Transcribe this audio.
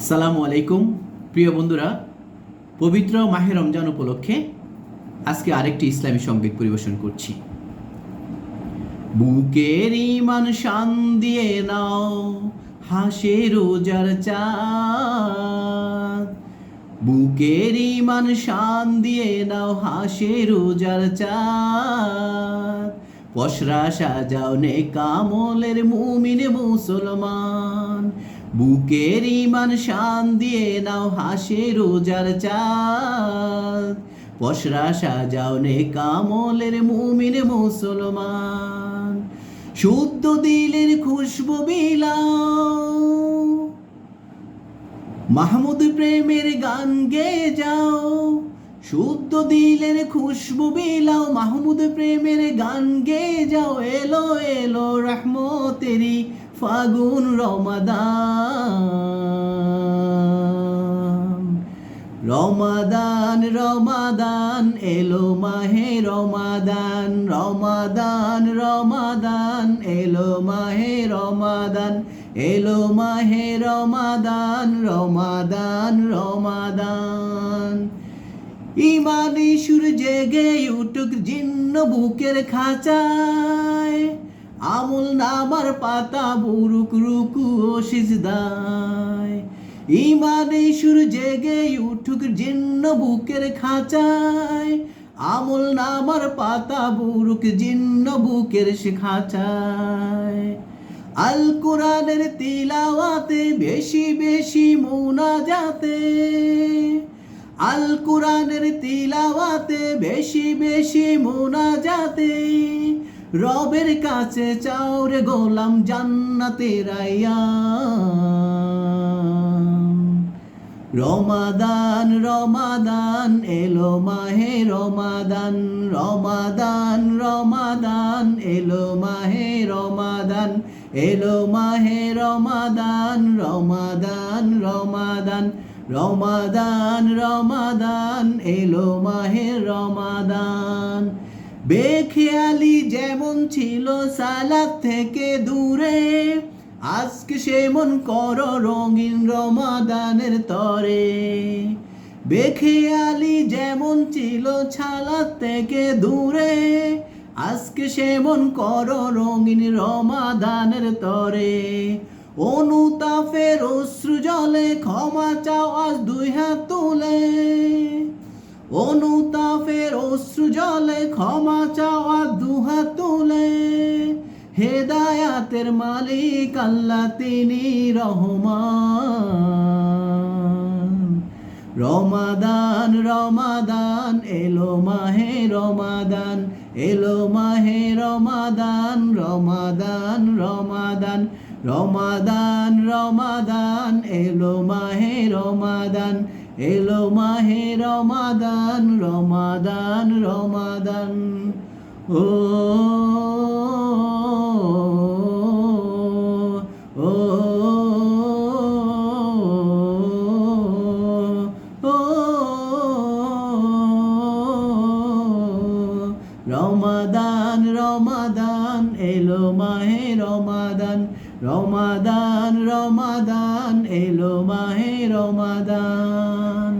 সালামু আলাইকুম, প্রিয় বন্ধুরা। পবিত্র মাহে রমজান উপলক্ষে আজকে আরেকটি ইসলামী সংগীত পরিবেশন করছি। বুকের ইমান শান দিয়ে নাও, হাসে রোজার চাঁদ। বুকের ইমান শান দিয়ে নাও, হাসে রোজার চাঁদ। পশরা সাজাও নে কামলের মুমিন মুসলমান। বুকের ইমান শান দিয়ে নাও হাসে রোজার চাঁদ। পশরা সাজাও নে কামলের মুমিন মুসলমান। শুদ্ধ দিলের খুশবু বিলাও মাহমুদ প্রেমের গান গে যাও। শুদ্ধ দিলের খুশবু বিলাও মাহমুদ প্রেমের গান গে যাও। এলো এলো রহমতেরি ফাগুন রমাদান। রমাদান রমাদান, এলো মাহে রমাদান। রমাদান রমাদান, এলো মাহে রমাদান। এলো মাহে রমাদান রমাদান রমাদান। ইমানি সুর জেগে উঠুক জিন্ন বুকের খাঁচায়। আমল নামার পাতা বুরুক রুকু ও সিজদায়। ইমানে সুর জেগে উঠুক জিন্ন বুকের খাঁচায়। আমল নামার পাতা বুরুক জিন্ন বুকের খাঁচায়। আল কোরআনের তিলাওয়াতে বেশি বেশি মুনা যাতে আল কোরআনের তিলাওয়াতে বেশি বেশি মুনা যাতে রবের কাছে চাও রে গোলাম জান্নাতে রাইয়া রমাদান রমাদান, এলো মাহে রমাদান রমাদান রমাদান, এলো মাহে রমাদান, এলো মাহে রমাদান রমাদান রমাদান রমাদান রমাদান, এলো মাহে রমাদান। বেখেয়ালি যেমন ছিল সালাদ থেকে দূরে, আজকে সেমন কর রঙিন রমাদানের তরে। বেখেয়ালি যেমন ছিল ছালাদ থেকে দূরে, আজকে সেমন কর রঙিন রমাদানের তরে। অনুতাপের অশ্রু জলে ক্ষমা চাও আজ দুই হাত তুলে। অনুতাপের অশ্রু জলে ক্ষমা চাওয়া দুহাত তুলে। হেদায়াতের মালিক আল্লাহ, তিনি রহমান। রমাদান রমাদান, এলো মাহে রমাদান, এলো মাহে রমাদান রমাদান রমাদান রমাদান রমাদান, এলো মাহে রমাদান এলো মাহে রমাদান রমাদান রমাদান ও রমাদান রমাদান এলো মাহে রমাদান রমাদান রমাদান এলো মাহে রমাদান।